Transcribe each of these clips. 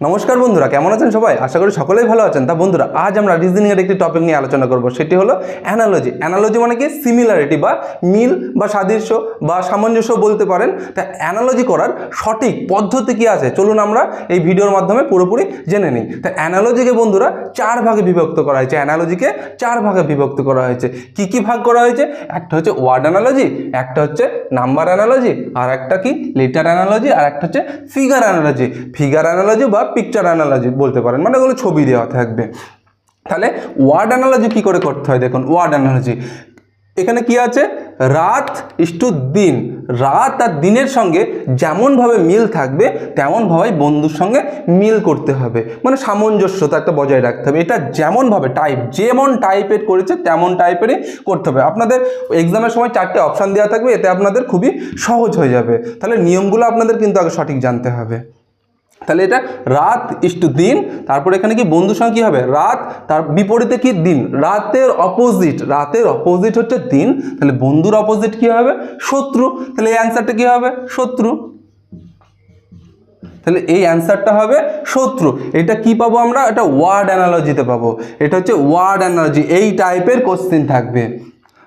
নমস্কার বন্ধুরা, কেমন আছেন সবাই? আশা করি সকলেই ভালো আছেন। তা বন্ধুরা, আজ আমরা রিজনিং এর একটি টপিক নিয়ে আলোচনা করব। সেটি হলো অ্যানালজি অ্যানালজি মানে কি? সিমিলারিটি বা মিল বা সাদৃশ্য বা সামঞ্জস্য বলতে পারেন। তা অ্যানালজি করার সঠিক পদ্ধতি কি আছে? চলুন আমরা এই ভিডিওর মাধ্যমে পুরোপুরি জেনে নিই। তা অ্যানালজিকে বন্ধুরা চার ভাগে বিভক্ত করা হয়েছে। অ্যানালজিকে চার ভাগে বিভক্ত করা হয়েছে। কি কি ভাগ করা হয়েছে? একটা হচ্ছে ওয়ার্ড অ্যানালজি একটা হচ্ছে নাম্বার অ্যানালজি আর একটা কি? লেটার অ্যানালজি আর একটা হচ্ছে ফিগার অ্যানালজি ফিগার অ্যানালজি বা পিকচার অ্যানালজি বলতে পারেন মানে ওগুলো ছবি দেওয়া থাকবে। তাহলে ওয়ার্ড অ্যানালজি কী করে করতে হয় দেখুন ওয়ার্ড অ্যানালজি এখানে কি আছে? রাত ইস্টু দিন। রাত আর দিনের সঙ্গে যেমনভাবে মিল থাকবে তেমনভাবে বন্ধুর সঙ্গে মিল করতে হবে। মানে সামঞ্জস্যতা একটা বজায় রাখতে হবে। এটা যেমনভাবে টাইপ যেমন টাইপের করেছে, তেমন টাইপেরই করতে হবে। আপনাদের এক্সামের সময় চারটে অপশান দেওয়া থাকবে, এতে আপনাদের খুবই সহজ হয়ে যাবে। তাহলে নিয়মগুলো আপনাদের কিন্তু আগে সঠিক জানতে হবে। তাহলে এটা রাত ইস্টু দিন। তারপর এখানে কি বন্ধুর সঙ্গে কী হবে? রাত, তার বিপরীতে কি দিন? রাতের অপোজিট রাতের অপোজিট হচ্ছে দিন। তাহলে বন্ধুর অপোজিট কী হবে? শত্রু। তাহলে এই অ্যান্সারটা কী হবে? শত্রু। তাহলে এই অ্যান্সারটা হবে শত্রু। এটা কি পাবো আমরা? এটা ওয়ার্ড অ্যানালজিতে পাবো। এটা হচ্ছে ওয়ার্ড অ্যানালজি এই টাইপের কোশ্চেন থাকবে।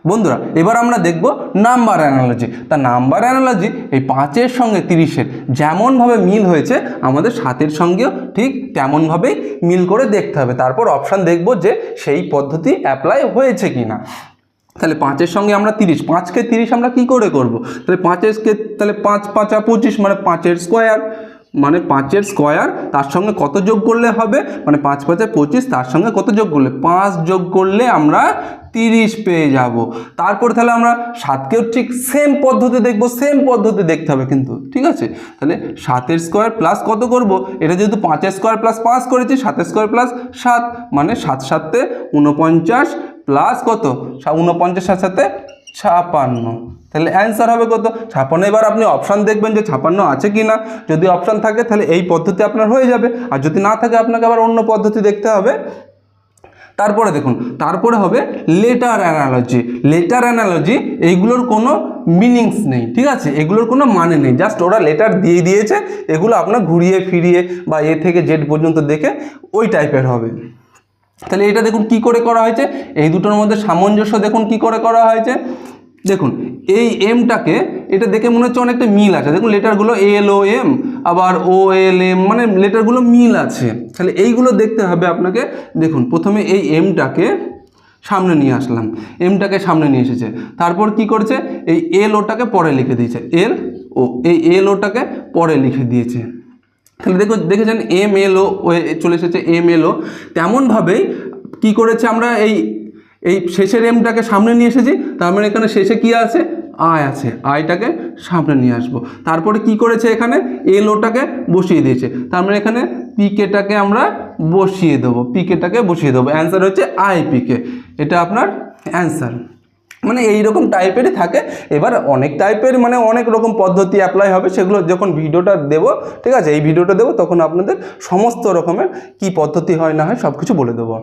বন্ধুরা, এবার আমরা দেখব নাম্বার অ্যানালজি তা নাম্বার অ্যানালজি এই পাঁচের সঙ্গে তিরিশের যেমনভাবে মিল হয়েছে, আমাদের সাতের সঙ্গেও ঠিক তেমনভাবেই মিল করে দেখতে হবে। তারপর অপশান দেখব যে সেই পদ্ধতি অ্যাপ্লাই হয়েছে কি না তাহলে পাঁচের সঙ্গে আমরা তিরিশ, পাঁচকে তিরিশ আমরা কি করে করব? তাহলে পাঁচেরকে তাহলে পাঁচ, পাঁচা পঁচিশ মানে পাঁচের স্কোয়ার মানে পাঁচের স্কোয়ার, তার সঙ্গে কত যোগ করলে হবে? মানে পাঁচ পাঁচে পঁচিশ, তার সঙ্গে কত যোগ করলে? পাঁচ যোগ করলে আমরা তিরিশ পেয়ে যাব। তারপরে তাহলে আমরা সাতকেও ঠিক সেম পদ্ধতি দেখব সেম পদ্ধতি দেখতে হবে কিন্তু, ঠিক আছে? তাহলে সাতের স্কোয়ার প্লাস কত করব? এটা যেহেতু পাঁচের স্কোয়ার প্লাস পাঁচ করেছি, সাতের স্কোয়ার প্লাস সাত মানে সাত সাতে উনপঞ্চাশ প্লাস কত? উনপঞ্চাশ সাত সাথে ছাপান্ন। তাহলে অ্যান্সার হবে কত? ছাপান্ন। এবার আপনি অপশান দেখবেন যে ছাপান্ন আছে কি না যদি অপশান থাকে, তাহলে এই পদ্ধতি আপনার হয়ে যাবে। আর যদি না থাকে, আপনাকে আবার অন্য পদ্ধতি দেখতে হবে। তারপরে দেখুন, তারপরে হবে লেটার অ্যানালজি লেটার অ্যানালজি এইগুলোর কোনো মিনিংস নেই, ঠিক আছে? এগুলোর কোনো মানে নেই। জাস্ট ওরা লেটার দিয়ে দিয়েছে, এগুলো আপনার ঘুরিয়ে ফিরিয়ে বা এ থেকে জেড পর্যন্ত দেখে ওই টাইপের হবে। তাহলে এটা দেখুন কি করে করা হয়েছে? এই দুটোর মধ্যে সামঞ্জস্য দেখুন কি করে করা হয়েছে? দেখুন, এই এমটাকে এটা দেখে মনে হচ্ছে অনেকটা মিল আছে। দেখুন লেটারগুলো এল ও এম আবার ও এল এম মানে লেটারগুলো মিল আছে। তাহলে এইগুলো দেখতে হবে আপনাকে। দেখুন, প্রথমে এই এমটাকে সামনে নিয়ে আসলাম। এমটাকে সামনে নিয়ে এসেছে। তারপর কি করছে? এই এল ওটাকে পরে লিখে দিয়েছে। এল ও এই এল ওটাকে পরে লিখে দিয়েছে। তাহলে দেখো দেখেছেন এম এল ও চলে এসেছে এম এল ও। তেমনভাবেই কী করেছে আমরা এই এই শেষের এমটাকে সামনে নিয়ে এসেছি, তার মানে এখানে শেষে কি আছে? আয় আছে। আয়টাকে সামনে নিয়ে আসব। তারপরে কি করেছে এখানে? এল ওটাকে বসিয়ে দিয়েছে। তার মানে এখানে পিকেটাকে আমরা বসিয়ে দেবো। পিকেটাকে বসিয়ে দেবো। অ্যান্সার হচ্ছে আই পিকে এটা আপনার অ্যান্সার মানে এই রকম টাইপেরই থাকে। এবার অনেক টাইপের মানে অনেক রকম পদ্ধতি অ্যাপ্লাই হবে, সেগুলো যখন ভিডিওটা দেব, ঠিক আছে? এই ভিডিওটা দেবো, তখন আপনাদের সমস্ত রকমের কি পদ্ধতি হয় না হয় সব কিছু বলে দেবো।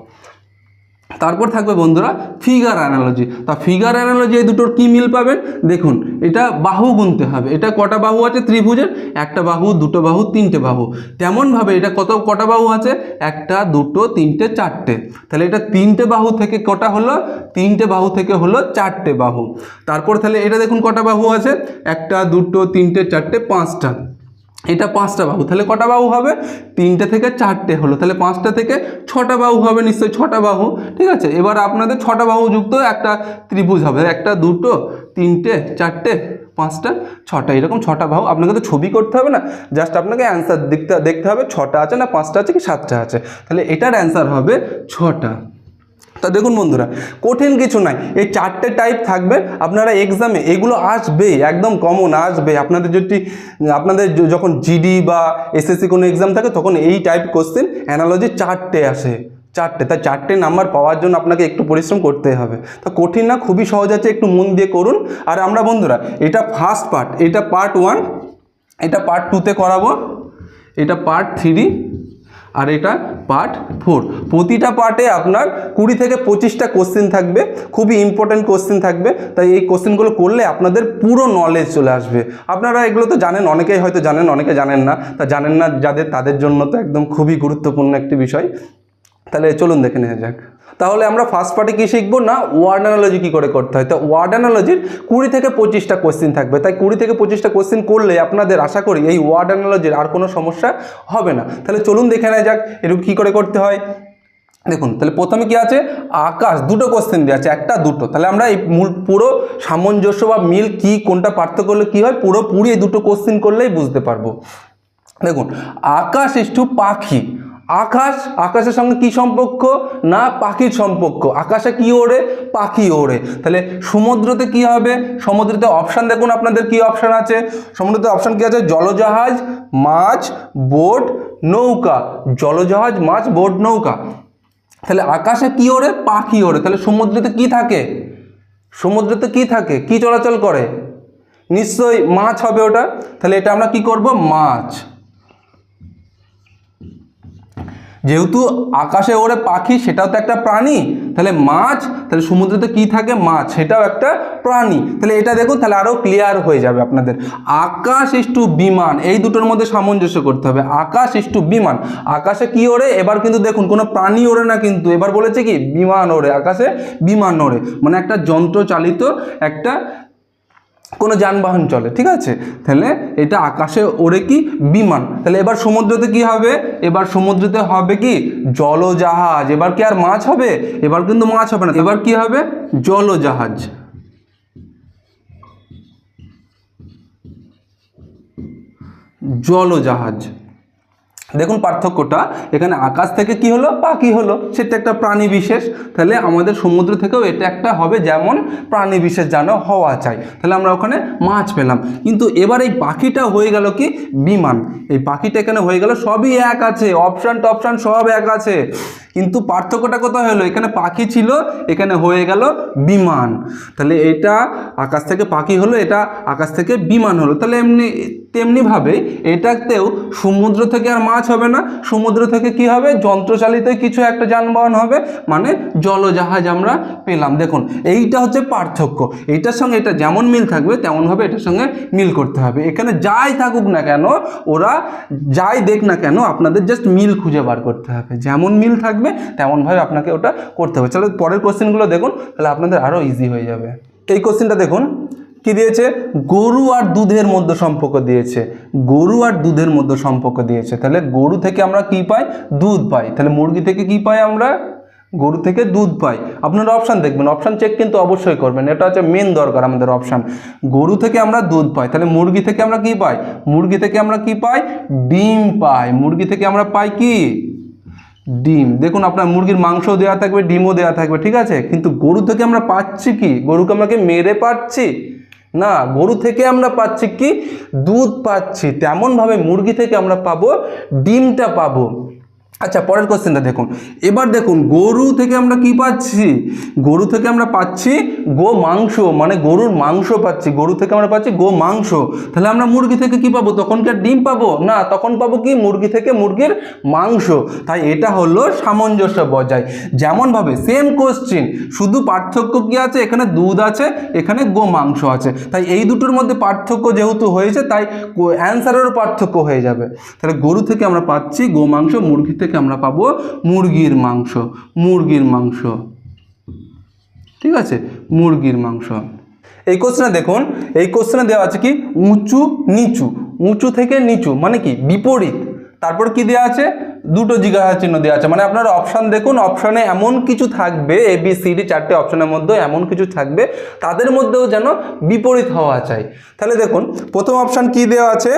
তারপর থাকবে বন্ধুরা ফিগার অ্যানালজি তা ফিগার অ্যানালজি এই দুটোর কী মিল পাবেন? দেখুন, এটা বাহু গুনতে হবে। এটা কটা বাহু আছে? ত্রিভুজের। একটা বাহু, দুটো বাহু, তিনটে বাহু। তেমনভাবে এটা কত, কটা বাহু আছে? একটা, দুটো, তিনটে, চারটে। তাহলে এটা তিনটে বাহু থেকে কটা হলো? তিনটে বাহু থেকে হলো চারটে বাহু। তারপর তাহলে এটা দেখুন কটা বাহু আছে? একটা, দুটো, তিনটে, চারটে, পাঁচটা। এটা পাঁচটা বাহু, তাহলে কটা বাহু হবে? তিনটে থেকে চারটে হলো, তাহলে পাঁচটা থেকে ছটা বাহু হবে, নিশ্চয়ই ছটা বাহু, ঠিক আছে? এবার আপনাদের ছটা বাহু যুক্ত, একটা ত্রিভুজ হবে, একটা, দুটো, তিনটে, চারটে, পাঁচটা, ছটা, এরকম ছটা বাহু আপনাকে তো ছবি করতে হবে না? জাস্ট আপনাকে অ্যান্সার দেখতে দেখতে হবে, ছটা আছে না, পাঁচটা আছে কি সাতটা আছে? তাহলে এটার অ্যান্সার হবে ছটা। তা দেখুন বন্ধুরা, কঠিন কিছু নাই এই চারটে টাইপ থাকবে, আপনারা এক্সামে এগুলো আসবেই একদম কমন আসবে। আপনাদের যদি, আপনাদের যখন জিডি বা এসএসসি কোনো এক্সাম থাকে, তখন এই টাইপ কোশ্চেন অ্যানালজি চারটে আসে। চারটে তাই চারটে নাম্বার পাওয়ার জন্য আপনাকে একটু পরিশ্রম করতে হবে। তা কঠিন না, খুবই সহজ আছে, একটু মন দিয়ে করুন। আর আমরা বন্ধুরা, এটা ফার্স্ট পার্ট এটা পার্ট ওয়ান এটা পার্ট টুতে করাবো, এটা পার্ট থ্রি আর এটা পার্ট ফোর প্রতিটা পার্টে আপনার কুড়ি থেকে পঁচিশটা কোশ্চেন থাকবে, খুবই ইম্পর্ট্যান্ট কোশ্চেন থাকবে। তাই এই কোশ্চেনগুলো করলে আপনাদের পুরো নলেজ চলে আসবে। আপনারা এগুলো তো জানেন, অনেকেই হয়তো জানেন, অনেকে জানেন না। তা জানেন না যাদের, তাদের জন্য তো একদম খুবই গুরুত্বপূর্ণ একটি বিষয়। তাহলে চলুন দেখে নেওয়া যাক। তাহলে আমরা ফার্স্ট পার্টে কী শিখব? না ওয়ার্ড অ্যানালজি কী করে করতে হয়? তো ওয়ার্ড অ্যানালজির কুড়ি থেকে পঁচিশটা কোশ্চেন থাকবে। তাই কুড়ি থেকে পঁচিশটা কোশ্চেন করলে আপনাদের আশা করি এই ওয়ার্ড অ্যানালজির আর কোনো সমস্যা হবে না। তাহলে চলুন দেখে নেওয়া যাক, এরকম কী করে করতে হয়। দেখুন, তাহলে প্রথমে কি আছে? আকাশ, দুটো কোশ্চেন দেওয়া আছে, একটা, দুটো। তাহলে আমরা এই মূল, পুরো সামঞ্জস্য বা মিল কি, কোনটা পার্থক্য করলে কী হয়? পুরোপুরি এই দুটো কোশ্চেন করলেই বুঝতে পারব। দেখুন, আকাশ ইস্টু পাখি। আকাশ, আকাশের সঙ্গে কি সম্পর্ক? না, পাখির সম্পর্ক। আকাশে কি ওড়ে? পাখি ওড়ে। তাহলে সমুদ্রতে কি হবে? সমুদ্রতে অপশান দেখুন আপনাদের কি অপশান আছে। সমুদ্রতে অপশান কি আছে? জলজাহাজ, মাছ, বোট, নৌকা। জলজাহাজ, মাছ, বোট, নৌকা। তাহলে আকাশে কি ওড়ে? পাখি ওড়ে। তাহলে সমুদ্রতে কি থাকে? সমুদ্রতে কি থাকে? কি চলাচল করে? নিশ্চয়ই মাছ হবে ওটা। তাহলে এটা আমরা কি করব? মাছ। যেহেতু আকাশে ওড়ে পাখি, সেটাও তো একটা প্রাণী। তাহলে মাছ, তাহলে সমুদ্রতে কি থাকে? মাছ, সেটাও একটা প্রাণী। তাহলে এটা দেখুন, তাহলে আরও ক্লিয়ার হয়ে যাবে আপনাদের। আকাশ ইস্টু বিমান এই দুটোর মধ্যে সামঞ্জস্য করতে হবে। আকাশ ইস্টু বিমান আকাশে কি ওড়ে? এবার কিন্তু দেখুন, কোনো প্রাণী ওড়ে না কিন্তু। এবার বলেছে কি? বিমান ওড়ে, আকাশে বিমান ওড়ে। মানে একটা যন্ত্র চালিত একটা কোনো যানবাহন চলে, ঠিক আছে? তাহলে এটা আকাশে ওড়ে কি? বিমান। তাহলে এবার সমুদ্রতে কি হবে? এবার সমুদ্রতে হবে কি? জলজাহাজ। এবার কি আর মাছ হবে? এবার কিন্তু মাছ হবে না। এবার কি হবে? জলজাহাজ। জলজাহাজ। দেখুন পার্থক্যটা, এখানে আকাশ থেকে কি হলো? পাখি হলো। সেটা একটা প্রাণী বিশেষ। তাহলে আমাদের সমুদ্র থেকেও এটা একটা হবে যেমন প্রাণী বিশেষ যেন হওয়া চাই। তাহলে আমরা ওখানে মাছ পেলাম। কিন্তু এবার এই পাখিটা হয়ে গেল কি? বিমান। এই পাখিটা এখানে হয়ে গেল সবই এক আছে। অপশান টপশান সব এক আছে। কিন্তু পার্থক্যটা কোথায় হলো? এখানে পাখি ছিল, এখানে হয়ে গেল বিমান। তাহলে এটা আকাশ থেকে পাখি হলো, এটা আকাশ থেকে বিমান হলো। তাহলে এমনি, তেমনিভাবে এটাতেও সমুদ্র থেকে আর মাছ হবে না, সমুদ্র থেকে কি হবে? যন্ত্রচালিত কিছু একটা যানবাহন হবে মানে জলজাহাজ আমরা পেলাম। দেখুন, এইটা হচ্ছে পার্থক্য। এইটার সঙ্গে এটা যেমন মিল থাকবে, তেমনভাবে এটার সঙ্গে মিল করতে হবে। এখানে যাই থাকুক না কেন, ওরা যাই দেখ না কেন, আপনাদের জাস্ট মিল খুঁজে বার করতে হবে। যেমন মিল থাকবে, তেমনভাবে আপনাকে ওটা করতে হবে। চলো, পরের কোশ্চেনগুলো দেখুন, তাহলে আপনাদের আরও ইজি হয়ে যাবে। এই কোশ্চেনটা দেখুন কি দিয়েছে? গরু আর দুধের মধ্যে সম্পর্ক দিয়েছে। গরু আর দুধের মধ্যে সম্পর্ক দিয়েছে। তাহলে গরু থেকে আমরা কি পাই? দুধ পাই। তাহলে মুরগি থেকে কি পাই আমরা? গরু থেকে দুধ পাই। আপনারা অপশান দেখবেন। অপশান চেক কিন্তু অবশ্যই করবেন। এটা হচ্ছে মেন দরকার আমাদের অপশান গরু থেকে আমরা দুধ পাই। তাহলে মুরগি থেকে আমরা কি পাই? মুরগি থেকে আমরা কি পাই? ডিম পাই। মুরগি থেকে আমরা পাই কি? ডিম। দেখুন, আপনার মুরগির মাংস দেওয়া থাকবে, ডিমও দেওয়া থাকবে, ঠিক আছে? কিন্তু গরু থেকে আমরা পাচ্ছি কি? গরুকে আমরা কি মেরে পাচ্ছি? না, গরু থেকে আমরা পাচ্ছি কি? দুধ পাচ্ছি। তেমনভাবে মুরগি থেকে আমরা পাবো, ডিমটা পাবো। আচ্ছা পরের কোশ্চেনটা দেখুন। এবার দেখুন, গরু থেকে আমরা কি পাচ্ছি? গরু থেকে আমরা পাচ্ছি গো মাংস মানে গরুর মাংস পাচ্ছি। গরু থেকে আমরা পাচ্ছি গো মাংস। তাহলে আমরা মুরগি থেকে কি পাবো? তখন কি ডিম পাবো? না, তখন পাবো কি? মুরগি থেকে মুরগির মাংস। তাই এটা হলো সামঞ্জস্য বজায়। যেমনভাবে সেম কোশ্চেন শুধু পার্থক্য কি আছে? এখানে দুধ আছে, এখানে গো মাংস আছে। তাই এই দুটোর মধ্যে পার্থক্য যেহেতু হয়েছে, তাই অ্যান্সারেরও পার্থক্য হয়ে যাবে। তাহলে গরু থেকে আমরা পাচ্ছি গো মাংস, মুরগি থেকে আমরা পাবো মুরগির মাংস মুরগির মাংস। ঠিক আছে? মুরগির মাংস। এই কোশ্চেনে দেখুন, এই কোশ্চেনে দেওয়া আছে কি? উঁচু, নিচু। উঁচু থেকে নিচু মানে কি? বিপরীত। তারপর কি দেওয়া আছে? দুটো জিজ্ঞাসা চিহ্ন দেওয়া আছে। মানে আপনার অপশান দেখুন অপশানে এমন কিছু থাকবে এ বি সি ডি চারটে অপশানের মধ্যে এমন কিছু থাকবে, তাদের মধ্যেও যেন বিপরীত হওয়া চাই। তাহলে দেখুন, প্রথম অপশান কি দেওয়া আছে?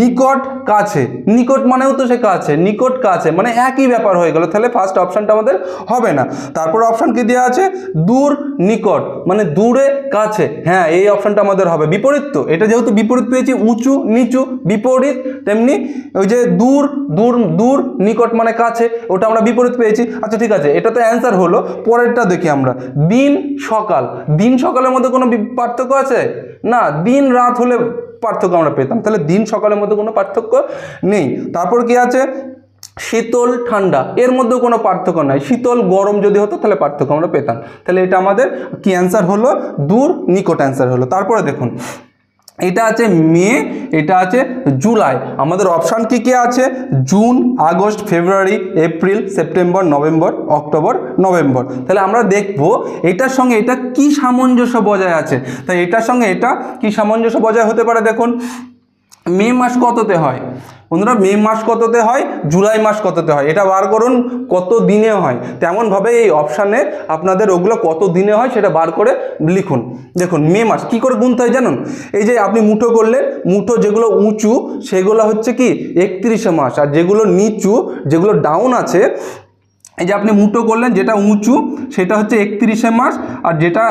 নিকট কাছে। নিকট মানেও তো সে কাছে, নিকট কাছে মানে একই ব্যাপার হয়ে গেল। তাহলে ফার্স্ট অপশানটা আমাদের হবে না। তারপর অপশান কি দেওয়া আছে? দূর নিকট মানে দূরে কাছে। হ্যাঁ এই অপশানটা আমাদের হবে। বিপরীত তো, এটা যেহেতু বিপরীত পেয়েছি, উঁচু, নিচু, বিপরীত, তেমনি ওই যে দূর দূর দূর নিকট মানে কাছে, ওটা আমরা বিপরীত পেয়েছি। আচ্ছা ঠিক আছে, এটা তো অ্যান্সার হলো, পরেরটা দেখি আমরা। দিন, সকাল। দিন, সকালের মধ্যে কোনো পার্থক্য আছে? না, দিন, রাত হলে পার্থক্য আমরা পেতাম। তাহলে দিন, সকালের মধ্যে কোনো পার্থক্য নেই। তারপর কি আছে? শীতল, ঠান্ডা। এর মধ্যেও কোনো পার্থক্য নাই। শীতল, গরম যদি হতো, তাহলে পার্থক্য আমরা পেতাম। তাহলে এটা আমাদের কি অ্যান্সার হলো? দূর, নিকট অ্যান্সার হলো। তারপরে দেখুন। এটা আছে মে, এটা আছে জুলাই। আমাদের অপশান কী কী আছে? June, August, February, April, September, November, October, November. তাহলে আমরা দেখব এটার সঙ্গে এটা কি সামঞ্জস্য বজায় আছে। তাই এটার সঙ্গে এটা কি সামঞ্জস্য বজায় হতে পারে দেখুন। মে মাস কততে হয়? বন্ধুরা, মে মাস কততে হয়? জুলাই মাস কততে হয়? এটা বার করুন, কত দিনে হয়? তেমনভাবে এই অপশানে আপনাদের ওগুলো কত দিনে হয় সেটা বার করে লিখুন। দেখুন, মে মাস, কি করে গুনতে হয় জানুন? এই যে আপনি মুঠো করলেন, মুঠো যেগুলো উঁচু, সেগুলো হচ্ছে কি? একত্রিশে মাস, আর যেগুলো নিচু, যেগুলো ডাউন আছে, এই যে আপনি মুঠো করলেন, যেটা উঁচু, সেটা হচ্ছে একত্রিশে মাস, আর যেটা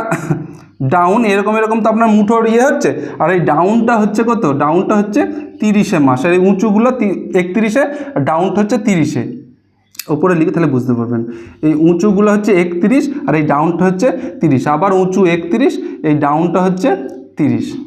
ডাউন এরকম এরকম তো আপনার মুঠোর ইয়ে হচ্ছে। আর এই ডাউনটা হচ্ছে কত? ডাউনটা হচ্ছে তিরিশে মাস। আর এই উঁচুগুলো একত্রিশে ডাউনটা হচ্ছে তিরিশে। ওপরে লিখে তাহলে বুঝতে পারবেন। এই উঁচুগুলো হচ্ছে একত্রিশ, আর এই ডাউনটা হচ্ছে তিরিশ। আবার উঁচু একত্রিশ, এই ডাউনটা হচ্ছে তিরিশ।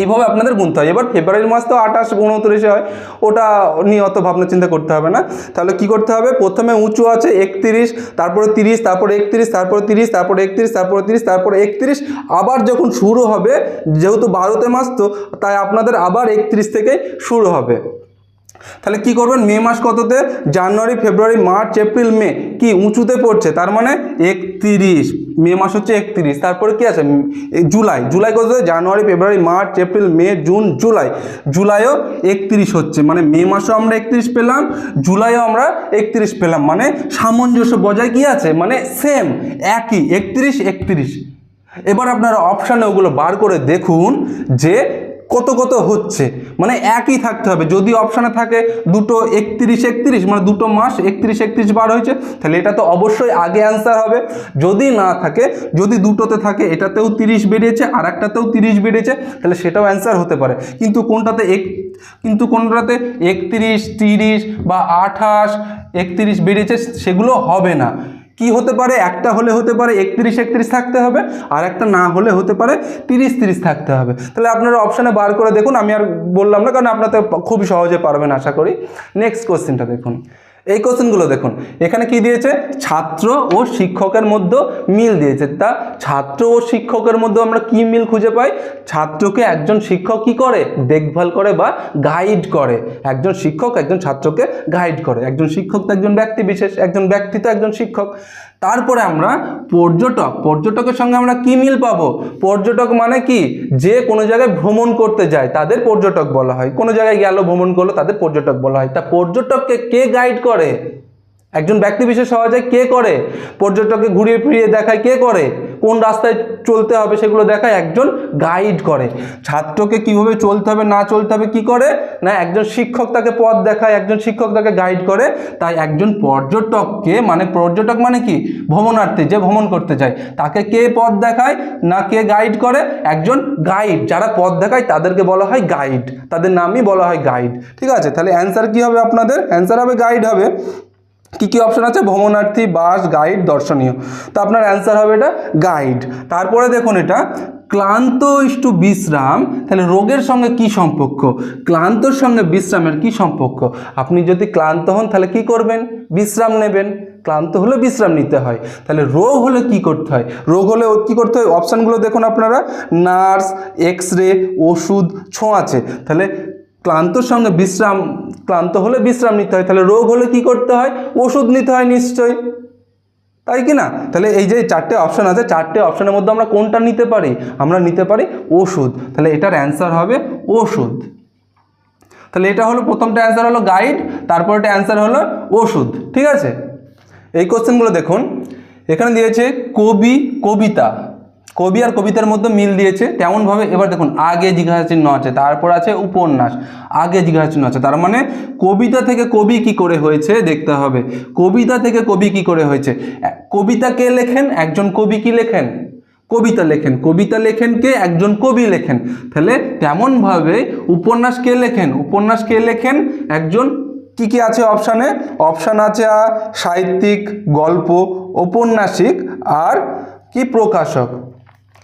এইভাবে আপনাদের গুনতে হয়। এবার ফেব্রুয়ারি মাস তো আঠাশ, উনত্রিশে হয়, ওটা নিয়ে অত ভাবনা চিন্তা করতে হবে না। তাহলে কি করতে হবে? প্রথমে উঁচু আছে একত্রিশ, তারপরে তিরিশ, তারপর একত্রিশ, তারপরে তিরিশ, তারপর একত্রিশ, তারপরে তিরিশ, তারপরে একত্রিশ। আবার যখন শুরু হবে, যেহেতু বারোতে মাস তো, তাই আপনাদের আবার একত্রিশ থেকে শুরু হবে। তাহলে কি করবেন? মে মাস কততে? January, February, March, April, May. কি? উঁচুতে পড়ছে, তার মানে একত্রিশ। মে মাস হচ্ছে একত্রিশ। তারপরে কি আছে? জুলাই। জুলাই কততে? January, February, March, April, May, June, July. জুলাইও একত্রিশ হচ্ছে। মানে মে মাসও আমরা একত্রিশ পেলাম, জুলাইও আমরা একত্রিশ পেলাম। মানে সামঞ্জস্য বজায় কি আছে? মানে সেম একই। একত্রিশ একত্রিশ। এবার আপনারা অপশানে ওগুলো বার করে দেখুন যে কত কত হচ্ছে? মানে একই থাকতে হবে। যদি অপশানে থাকে দুটো একত্রিশ একত্রিশ মানে দুটো মাস একত্রিশ একত্রিশ বার হয়েছে, তাহলে এটা তো অবশ্যই আগে অ্যান্সার হবে। যদি না থাকে, যদি দুটোতে থাকে, এটাতেও তিরিশ বেরিয়েছে আর একটাতেও তিরিশ বেরিয়েছে, তাহলে সেটাও অ্যান্সার হতে পারে। কিন্তু কোনটাতে এক, কিন্তু কোনটাতে একত্রিশ, তিরিশ বা আঠাশ একত্রিশ বেরিয়েছে, সেগুলো হবে না। কি হতে পারে? একটা হলে হতে পারে একত্রিশ একত্রিশ থাকতে হবে, আর একটা না হলে হতে পারে তিরিশ তিরিশ থাকতে হবে। তাহলে আপনারা অপশানে বার করে দেখুন, আমি আর বললাম না, কারণ আপনারা তো খুবই সহজে পারবেন, আশা করি। নেক্সট কোশ্চেনটা দেখুন। এই কোশ্চেনগুলো দেখুন। এখানে কি দিয়েছে? ছাত্র ও শিক্ষকের মধ্যে মিল দিয়েছে। তা ছাত্র ও শিক্ষকের মধ্যে আমরা কি মিল খুঁজে পাই? ছাত্রকে একজন শিক্ষক কি করে? দেখভাল করে বা গাইড করে। একজন শিক্ষক একজন ছাত্রকে গাইড করে। একজন শিক্ষক তো একজন ব্যক্তি বিশেষ, একজন ব্যক্তি তো একজন শিক্ষক। তারপরে আমরা পর্যটক, পর্যটকের সঙ্গে আমরা কি মিল পাবো? পর্যটক মানে কি? যে কোনো জায়গায় ভ্রমণ করতে যায়, তাদের পর্যটক বলা হয়। কোনো জায়গায় গেল, ভ্রমণ করল, তাদের পর্যটক বলা হয়। তা পর্যটককে কে গাইড করে? একজন ব্যক্তি বিশেষ যায়, কে করে? পর্যটককে ঘুরিয়ে ফিরিয়ে দেখায়, কে করে? কোন রাস্তায় চলতে হবে সেগুলো দেখায় একজন গাইড করে। ছাত্রকে কীভাবে চলতে হবে, না চলতে হবে, কি করে? না একজন শিক্ষক তাকে পথ দেখায়, একজন শিক্ষক তাকে গাইড করে। তাই একজন পর্যটককে মানে পর্যটক মানে কি? ভ্রমণার্থী যে ভ্রমণ করতে যায়। তাকে কে পথ দেখায়, না কে গাইড করে? একজন গাইড যারা পথ দেখায় তাদেরকে বলা হয় গাইড তাদের নামই বলা হয় গাইড ঠিক আছে? তাহলে অ্যান্সার কি হবে আপনাদের? অ্যান্সার হবে গাইড হবে। কি কি অপশন আছে? ভ্রমণার্থী বাস গাইড দর্শনীয়। তো আপনার অ্যান্সার হবে এটা গাইড তারপরে দেখুন এটা, ক্লান্ত ইস্টু বিশ্রাম, তাহলে রোগের সঙ্গে কি সম্পর্ক? ক্লান্তর সঙ্গে বিশ্রামের কি সম্পর্ক? আপনি যদি ক্লান্ত হন, তাহলে কি করবেন? বিশ্রাম নেবেন। ক্লান্ত হলে বিশ্রাম নিতে হয়। তাহলে রোগ হলে কি করতে হয়? রোগ হলে কি করতে হয়? অপশানগুলো দেখুন আপনারা, নার্স এক্স রে ওষুধ ছোঁয়াচে। তাহলে ক্লান্তর সঙ্গে বিশ্রাম, ক্লান্ত হলে বিশ্রাম নিতে হয়, তাহলে রোগ হলে কি করতে হয়? ওষুধ নিতে হয় নিশ্চয়ই তাই কি না? তাহলে এই যে চারটে অপশান আছে, চারটে অপশনের মধ্যে আমরা কোনটা নিতে পারি? আমরা নিতে পারি ওষুধ। তাহলে এটার অ্যান্সার হবে ওষুধ। তাহলে এটা হলো প্রথমটা অ্যান্সার হলো গাইড তারপরটা অ্যান্সার হলো ওষুধ। ঠিক আছে? এই কোশ্চেনগুলো দেখুন। এখানে দিয়েছে কবি, কবিতা। কবি আর কবিতার মধ্যে মিল দিয়েছে, তেমনভাবে এবার দেখুন, আগে জিজ্ঞাসা চিহ্ন আছে, তারপর আছে উপন্যাস, আগে জিজ্ঞাসা চিহ্ন আছে, তার মানে কবিতা থেকে কবি কি করে হয়েছে দেখতে হবে, কবিতা থেকে কবি কি করে হয়েছে কবিতা কে লেখেন, একজন কবি কি লেখেন? কবিতা লেখেন কবিতা লেখেন কে, একজন কবি লেখেন, তাহলে তেমনভাবে উপন্যাস কে লেখেন, উপন্যাস কে লেখেন, একজন কি কি আছে অপশানে অপশান আছে সাহিত্যিক, গল্প, ঔপন্যাসিক, আর কি প্রকাশক?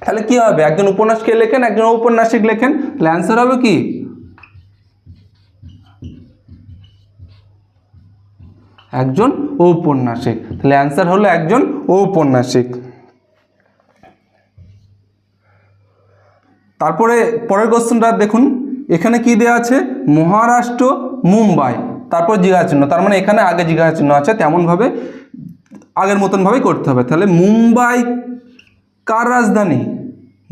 তাহলে কি হবে? একজন উপন্যাস কে লেখেন, একজন ঔপন্যাসিক লেখেন, তাহলে অ্যান্সার হবে কি? একজন ঔপন্যাসিক। তাহলে অ্যান্সার হলো একজন ঔপন্যাসিক। তারপরে পরের কোশ্চেনটা দেখুন। এখানে কি দেওয়া আছে? মহারাষ্ট্র, মুম্বাই। তারপর জিজ্ঞাসা চিহ্ন তার মানে এখানে আগে জিজ্ঞাসা চিহ্ন আছে, তেমনভাবে আগের মতনভাবেই করতে হবে। তাহলে মুম্বাই কার রাজধানী?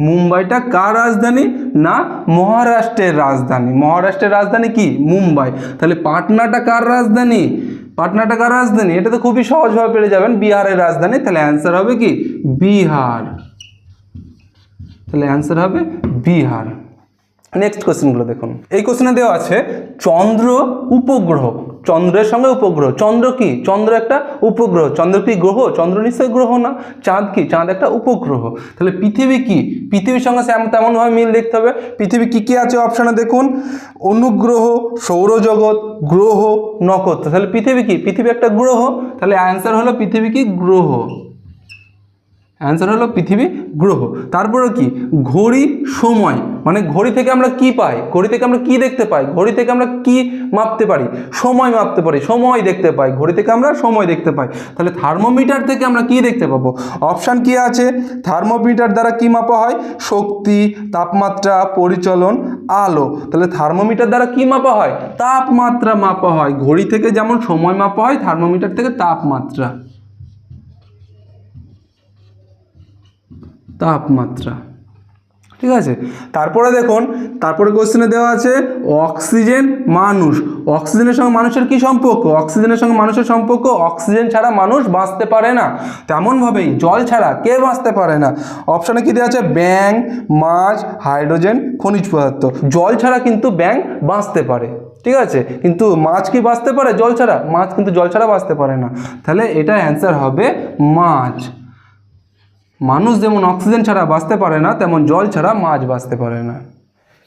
মুম্বাইটা কার রাজধানী না মহারাষ্ট্রের রাজধানী? মহারাষ্ট্রের রাজধানী কি? মুম্বাই। তাহলে পাটনাটা কার রাজধানী? পাটনাটা কার রাজধানী? এটা তো খুবই সহজভাবে পেরে যাবেন, বিহারের রাজধানী। তাহলে অ্যান্সার হবে কি? বিহার। তাহলে অ্যান্সার হবে বিহার। নেক্সট কোশ্চেনগুলো দেখুন। এই কোশ্চেনে দেওয়া আছে, চন্দ্র উপগ্রহ চন্দ্রের সঙ্গে উপগ্রহ। চন্দ্র কি? চন্দ্র একটা উপগ্রহ। চন্দ্র কি গ্রহ? চন্দ্র নিশ্চয় গ্রহ না। চাঁদ কি? চাঁদ একটা উপগ্রহ। তাহলে পৃথিবী কি? পৃথিবীর সঙ্গে তেমনভাবে মিল দেখতে হবে। পৃথিবী কি কি আছে অপশানে দেখুন। অনুগ্রহ, সৌরজগৎ, গ্রহ, নক্ষত্র। তাহলে পৃথিবী কি? পৃথিবী একটা গ্রহ। তাহলে অ্যান্সার হলো পৃথিবী কি? গ্রহ। অ্যান্সার হলো পৃথিবী গ্রহ। তারপরে কি? ঘড়ি সময়। মানে ঘড়ি থেকে আমরা কি পাই? ঘড়ি থেকে আমরা কি দেখতে পাই? ঘড়ি থেকে আমরা কি মাপতে পারি? সময় মাপতে পারি। সময় দেখতে পাই। ঘড়ি থেকে আমরা সময় দেখতে পাই। তাহলে থার্মোমিটার থেকে আমরা কি দেখতে পাবো? অপশান কি আছে? থার্মোমিটার দ্বারা কি মাপা হয়? শক্তি, তাপমাত্রা, পরিচলন, আলো। তাহলে থার্মোমিটার দ্বারা কি মাপা হয়? তাপমাত্রা মাপা হয়। ঘড়ি থেকে যেমন সময় মাপা হয়, থার্মোমিটার থেকে তাপমাত্রা। তাপমাত্রা। ঠিক আছে? তারপরে দেখুন, তারপরে কোশ্চেনে দেওয়া আছে অক্সিজেন মানুষ। অক্সিজেনের সঙ্গে মানুষের কি সম্পর্ক? অক্সিজেনের সঙ্গে মানুষের সম্পর্ক অক্সিজেন ছাড়া মানুষ বাঁচতে পারে না। তেমনভাবেই জল ছাড়া কে বাঁচতে পারে না? অপশানে কি দেওয়া আছে? ব্যাং মাছ হাইড্রোজেন খনিজ পদার্থ। জল ছাড়া কিন্তু ব্যাং বাঁচতে পারে। ঠিক আছে? কিন্তু মাছ কি বাঁচতে পারে? জল ছাড়া। মাছ কিন্তু জল ছাড়া বাঁচতে পারে না। তাহলে এটা অ্যান্সার হবে মাছ। মানুষ যেমন অক্সিজেন ছাড়া বাঁচতে পারে না, তেমন জল ছাড়া মাছ বাঁচতে পারে না।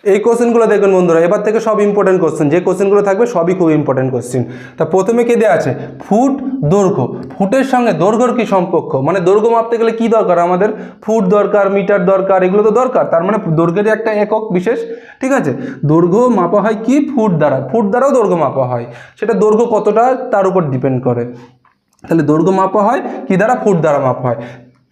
এই কোশ্চেনগুলো দেখুন বন্ধুরা, এবার থেকে সব ইম্পর্টেন্ট কোশ্চেন যে কোশ্চেনগুলো থাকবে সবই খুব ইম্পর্টেন্ট কোশ্চেন তা প্রথমে কে দেওয়া আছে? ফুট, দৈর্ঘ্য। ফুটের সঙ্গে দৈর্ঘ্যর কি সম্পর্ক? মানে দৈর্ঘ্য মাপতে গেলে কি দরকার আমাদের? ফুট দরকার, মিটার দরকার, এগুলো তো দরকার। তার মানে দৈর্ঘ্যের একটা একক বিশেষ, ঠিক আছে? দৈর্ঘ্য মাপা হয় কি? ফুট দ্বারা। ফুট দ্বারাও দৈর্ঘ্য মাপা হয়। সেটা দৈর্ঘ্য কতটা? তার উপর ডিপেন্ড করে। তাহলে দৈর্ঘ্য মাপা হয় কি দ্বারা? ফুট দ্বারা মাপা হয়।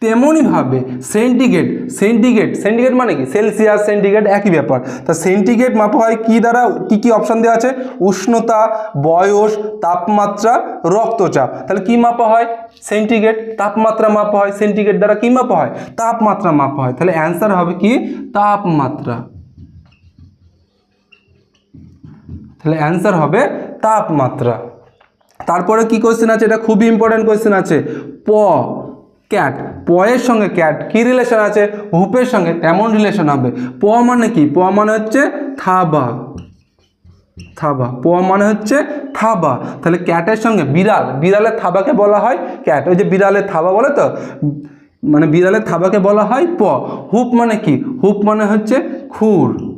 তেমনইভাবে সেন্টিগ্রেড সেন্টিগ্রেড সেন্টিগ্রেড মানে কি? সেলসিয়াস সেন্টিগ্রেড একই ব্যাপার। তা সেন্টিগ্রেড মাপা হয় কি দ্বারা? কি কি অপশান দেওয়া আছে? উষ্ণতা, বয়স, তাপমাত্রা, রক্তচাপ। তাহলে কি মাপা হয়? সেন্টিগ্রেড। তাপমাত্রা মাপা হয়। সেন্টিগ্রেড দ্বারা কি মাপা হয়? তাপমাত্রা মাপা হয়। তাহলে অ্যান্সার হবে কি? তাপমাত্রা। তাহলে অ্যান্সার হবে তাপমাত্রা। তারপরে কি কোশ্চেন আছে? এটা খুবই ইম্পর্টেন্ট কোয়েশ্চেন আছে। প ক্যাট পয়ের সঙ্গে ক্যাট কি রিলেশন আছে? হুপের সঙ্গে তেমন রিলেশন হবে। প মানে কি? প মানে হচ্ছে থাবা। থাবা। প মানে হচ্ছে থাবা। তাহলে ক্যাটের সঙ্গে বিড়াল, বিড়ালের থাবাকে বলা হয় ক্যাট ওই যে বিড়ালের থাবা বলে তো? মানে বিড়ালের থাবাকে বলা হয় প। হুপ মানে কি? হুপ মানে হচ্ছে খুর।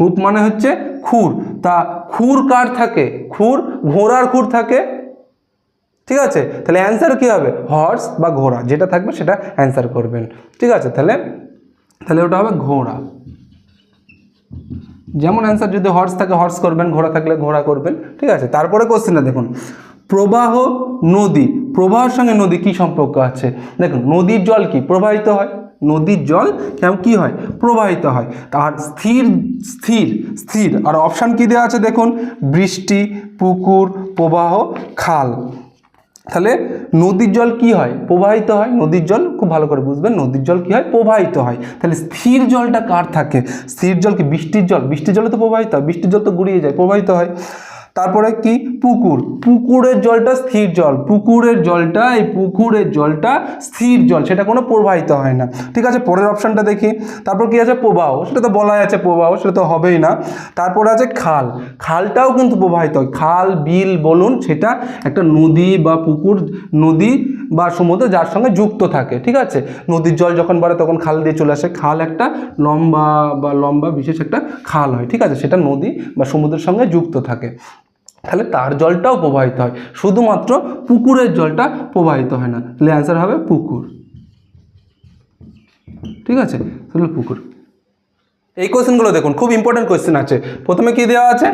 হুপ মানে হচ্ছে খুর। তা খুর কার থাকে? খুর ঘোড়ার খুর থাকে? ঠিক আছে? তাহলে অ্যান্সার কী হবে? হর্স বা ঘোড়া, যেটা থাকবে সেটা অ্যান্সার করবেন। ঠিক আছে? তাহলে তাহলে ওটা হবে ঘোড়া। যেমন অ্যান্সার যদি হর্স থাকে হর্স করবেন, ঘোড়া থাকলে ঘোড়া করবেন। ঠিক আছে? তারপরে কোশ্চেনটা দেখুন। প্রবাহ নদী, প্রবাহের সঙ্গে নদী কি সম্পর্ক আছে? দেখুন, নদীর জল কি? প্রবাহিত হয়। নদীর জল কেমন কি হয়? প্রবাহিত হয়। আর স্থির স্থির স্থির, আর অপশান কি দেওয়া আছে দেখুন? বৃষ্টি, পুকুর, প্রবাহ, খাল। তাহলে নদীর জল কি হয়? প্রবাহিত হয়। নদীর জল খুব ভালো করে বুঝবেন। নদীর জল কি হয়? প্রবাহিত হয়। তাহলে স্থির জলটা কার থাকে? স্থির জল কি? বৃষ্টির জল। বৃষ্টির জলে তো প্রবাহিত হয়। বৃষ্টির জল তো গুড়িয়ে যায়, প্রবাহিত হয়। তারপরে কি? পুকুর। পুকুরের জলটা স্থির জল। পুকুরের জলটা, এই পুকুরের জলটা স্থির জল, সেটা কোনো প্রবাহিত হয় না। ঠিক আছে, পরের অপশানটা দেখি। তারপর কি আছে? প্রবাহ। সেটা তো বলাই আছে প্রবাহ, সেটা তো হবেই না। তারপর আছে খাল। খালটাও কিন্তু প্রবাহিত হয়। খাল, বিল বলুন, সেটা একটা নদী বা পুকুর, নদী বা সমুদ্র যার সঙ্গে যুক্ত থাকে। ঠিক আছে? নদীর জল যখন বাড়ে, তখন খাল দিয়ে চলে আসে। খাল একটা লম্বা বা লম্বা বিশেষ একটা খাল হয়। ঠিক আছে? সেটা নদী বা সমুদ্রের সঙ্গে যুক্ত থাকে। তাহলে তার জলটাও প্রবাহিত হয়। শুধুমাত্র পুকুরের জলটা প্রবাহিত হয় না। তাহলে অ্যান্সার হবে পুকুর। ঠিক আছে? তাহলে পুকুর। এই কোশ্চেনগুলো দেখুন, খুব ইম্পর্টেন্ট কোয়েশ্চেন আছে। প্রথমে কি দেওয়া আছে?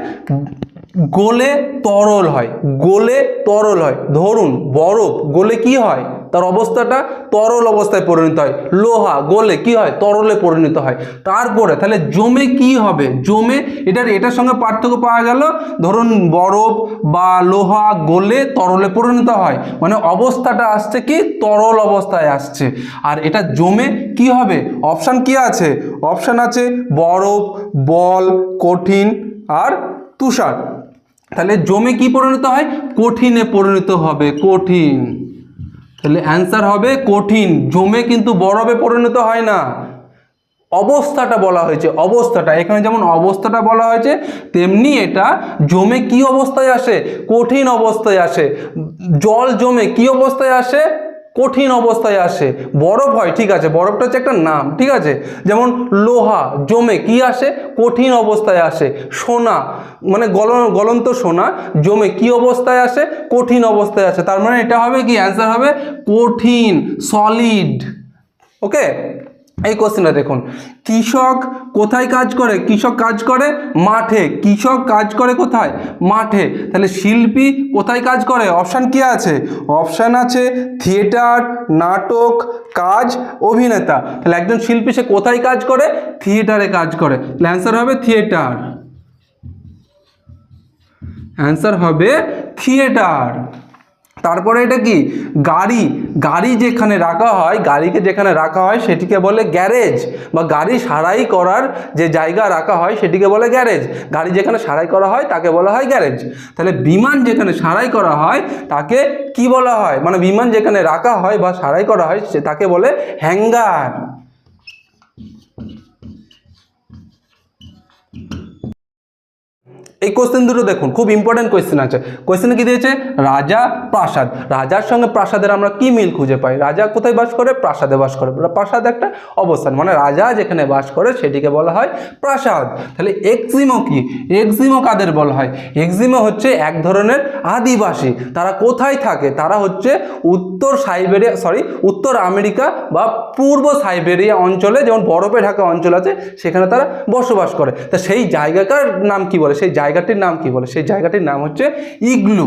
গোলে তরল হয়, গোলে তরল হয়। ধরুন, বরফ গোলে কি হয়? তার অবস্থাটা তরল অবস্থায় পরিণত হয়। লোহা গোলে কি হয়? তরলে পরিণত হয়। তারপরে তাহলে জমে কি হবে? জমে এটার এটার সঙ্গে পার্থক্য পাওয়া গেল। ধরুন, বরফ বা লোহা গোলে তরলে পরিণত হয়। মানে অবস্থাটা আসছে কি? তরল অবস্থায় আসছে। আর এটা জমে কি হবে? অপশান কি আছে? অপশান আছে বরফ, বল, কঠিন আর তুষার। তাহলে জমে কি পরিণত হয়? কঠিনে পরিণত হবে, কঠিন। তাহলে অ্যান্সার হবে কঠিন। জমে কিন্তু বরফে পরিণত হয় না। অবস্থাটা বলা হয়েছে, অবস্থাটা। এখানে যেমন অবস্থাটা বলা হয়েছে, তেমনি এটা জমে কি অবস্থায় আসে? কঠিন অবস্থায় আসে। জল জমে কি অবস্থায় আসে? কঠিন অবস্থায় আসে। বরফ হয়, ঠিক আছে, বরফটা হচ্ছে একটা নাম, ঠিক আছে? যেমন লোহা, জমে কি আসে? কঠিন অবস্থায় আসে। সোনা মানে গলন গলন্ত সোনা, জমে কি অবস্থায় আসে? কঠিন অবস্থায় আসে। তার মানে এটা হবে কি? অ্যান্সার হবে কঠিন সলিড ওকে এই কোশ্চেনটা দেখুন। কৃষক কোথায় কাজ করে? কৃষক কাজ করে মাঠে। কৃষক কাজ করে কোথায়? মাঠে। তাহলে শিল্পী কোথায় কাজ করে? অপশান কি আছে? অপশান আছে থিয়েটার নাটক, কাজ, অভিনেতা। তাহলে একজন শিল্পী সে কোথায় কাজ করে? থিয়েটারে কাজ করে। তাহলে অ্যান্সার হবে থিয়েটার অ্যান্সার হবে থিয়েটার তারপরে এটা কি? গাড়ি। গাড়ি যেখানে রাখা হয়, গাড়িকে যেখানে রাখা হয় সেটিকে বলে গ্যারেজ বা গাড়ি সারাই করার যে জায়গা রাখা হয় সেটিকে বলে গ্যারেজ। গাড়ি যেখানে সারাই করা হয় তাকে বলা হয় গ্যারেজ। তাহলে বিমান যেখানে সারাই করা হয় তাকে কি বলা হয়? মানে বিমান যেখানে রাখা হয় বা সারাই করা হয় সে তাকে বলে হ্যাঙ্গার। এই কোশ্চেন দুটো দেখুন, খুব ইম্পর্টেন্ট কোয়েশ্চেন আছে। কোয়েশ্চেনে কি দিয়েছে? রাজা প্রাসাদ। রাজার সঙ্গে প্রাসাদের আমরা কি মিল খুঁজে পাই? রাজা কোথায় বাস করে? প্রাসাদে বাস করে। প্রাসাদ একটা অবস্থান। মানে রাজা যেখানে বাস করে, সেটিকে বলা হয় প্রাসাদ। তাহলে এক্সিমো কি? এক্সিমো কাদের বলা হয়? এক্সিমো হচ্ছে এক ধরনের আদিবাসী। তারা কোথায় থাকে? তারা হচ্ছে উত্তর সাইবেরিয়া সরি উত্তর আমেরিকা বা পূর্ব সাইবেরিয়া অঞ্চলে, যেমন বরফে ঢাকা অঞ্চল আছে, সেখানে তারা বসবাস করে। তা সেই জায়গাকার নাম কি বলে? সেই জায়গাটির নাম কি বলে? সেই জায়গাটির নাম হচ্ছে ইগলু।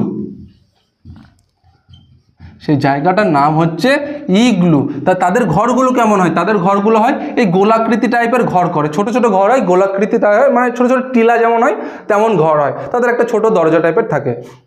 সেই জায়গাটার নাম হচ্ছে ইগলু। তা তাদের ঘরগুলো কেমন হয়? তাদের ঘরগুলো হয় এই গোলাকৃতি টাইপের ঘর করে। ছোট ছোট ঘর হয়, গোলাকৃতি টাইপের মানে ছোট ছোট টিলা যেমন হয়, তেমন ঘর হয়। তাদের একটা ছোট দরজা টাইপের থাকে।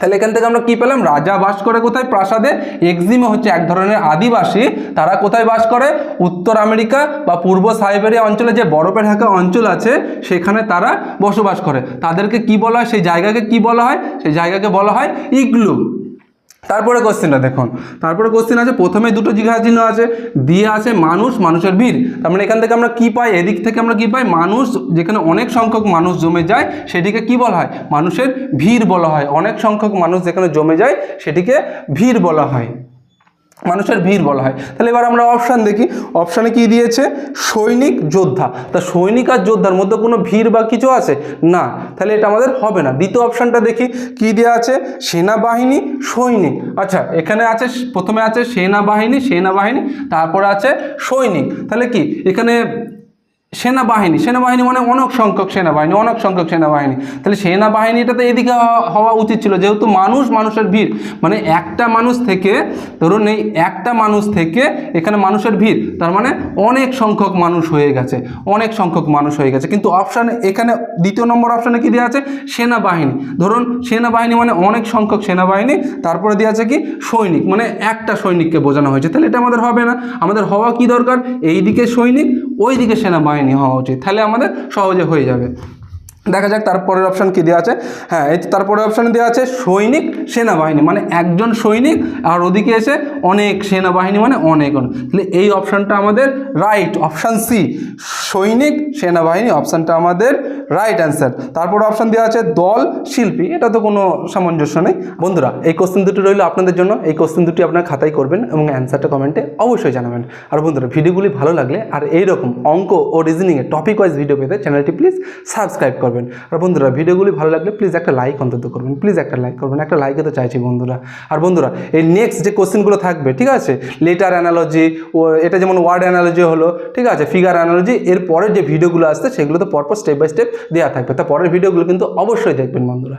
তাহলে এখান থেকে আমরা কি পেলাম? রাজা বাস করে কোথায়? প্রাসাদে। এক্সিমো হচ্ছে এক ধরনের আদিবাসী। তারা কোথায় বাস করে? উত্তর আমেরিকা বা পূর্ব সাইবেরিয়া অঞ্চলে যে বরফে ঢাকা অঞ্চল আছে, সেখানে তারা বসবাস করে। তাদেরকে কি বলা হয়? সেই জায়গাকে কি বলা হয়? সেই জায়গাকে বলা হয় ইগলু। তারপরে কোশ্চেনটা দেখুন। তারপরে কোশ্চেন আছে, প্রথমে দুটো জিজ্ঞাসা চিহ্ন আছে, দিয়ে আছে মানুষ, মানুষের ভিড়। তার মানে এখান থেকে আমরা কী পাই, এদিক থেকে আমরা কী পাই? মানুষ, যেখানে অনেক সংখ্যক মানুষ জমে যায়, সেটিকে কি বলা হয়? মানুষের ভিড় বলা হয়। অনেক সংখ্যক মানুষ যেখানে জমে যায়, সেটিকে ভিড় বলা হয়। মানুষের ভিড় বলা হয়। তাহলে এবার আমরা অপশান দেখি। অপশানে কি দিয়েছে? সৈনিক যোদ্ধা। তা সৈনিক আর যোদ্ধার মধ্যে কোনো ভিড় বা কিছু আছে? না। তাহলে এটা আমাদের হবে না। দ্বিতীয় অপশানটা দেখি। কি দেওয়া আছে? সেনাবাহিনী সৈনিক। আচ্ছা এখানে আছে, প্রথমে আছে সেনাবাহিনী সেনাবাহিনী, তারপরে আছে সৈনিক। তাহলে কি? এখানে সেনাবাহিনী সেনাবাহিনী মানে অনেক সংখ্যক সেনাবাহিনী, অনেক সংখ্যক সেনাবাহিনী। তাহলে সেনাবাহিনীটা তো এদিকে হওয়া- উচিত ছিল, যেহেতু মানুষ, মানুষের ভিড়। মানে একটা মানুষ থেকে, ধরুন এই একটা মানুষ থেকে এখানে মানুষের ভিড়, তার মানে অনেক সংখ্যক মানুষ হয়ে গেছে, অনেক সংখ্যক মানুষ হয়ে গেছে। কিন্তু অপশানে, এখানে দ্বিতীয় নম্বর অপশানে কি দেওয়া আছে? সেনাবাহিনী। ধরুন সেনাবাহিনী মানে অনেক সংখ্যক সেনাবাহিনী, তারপরে দেওয়া আছে কি? সৈনিক মানে একটা সৈনিককে বোঝানো হয়েছে। তাহলে এটা আমাদের হবে না। আমাদের হওয়া কি দরকার? এই দিকে সৈনিক ওই দিকে সেনাবাহিনী। হওয়া উচিত তাহলে আমাদের সহজে হয়ে যাবে। দেখা যাক তারপরের অপশান কি দেওয়া আছে। হ্যাঁ এই তারপরের অপশানে দেওয়া আছে সৈনিক সেনাবাহিনী মানে একজন সৈনিক আর ওদিকে এসে অনেক সেনাবাহিনী মানে অনেক অনেক। তাহলে এই অপশানটা আমাদের রাইট অপশান সি সৈনিক সেনাবাহিনী অপশানটা আমাদের রাইট অ্যান্সার তারপর অপশান দেওয়া আছে দল শিল্পী, এটা তো কোনো সামঞ্জস্য নেই। বন্ধুরা, এই কোশ্চেন দুটি রইল আপনাদের জন্য, এই কোশ্চেন দুটি আপনার খাতায় করবেন এবং অ্যান্সারটা কমেন্টে অবশ্যই জানাবেন। আর বন্ধুরা ভিডিওগুলি ভালো লাগলে আর এইরকম অঙ্ক ও রিজনিংয়ে টপিক ওয়াইজ ভিডিও পেতে চ্যানেলটি প্লিজ সাবস্ক্রাইব করবেন। পারবেন আর বন্ধুরা, ভিডিওগুলি ভালো লাগলে প্লিজ একটা লাইক অন্তত করবেন প্লিজ একটা লাইক করবেন, একটা লাইকে তো চাইছি বন্ধুরা। আর বন্ধুরা, এই নেক্সট যে কোশ্চেনগুলো থাকবে, ঠিক আছে? লেটার অ্যানালজি ও এটা যেমন ওয়ার্ড অ্যানালজি হলো, ঠিক আছে? ফিগার অ্যানালজি এর পরের যে ভিডিওগুলো আসছে, সেগুলো তো পরপর স্টেপ বাই স্টেপ দেওয়া থাকবে। তা পরের ভিডিওগুলো কিন্তু অবশ্যই দেখবেন বন্ধুরা।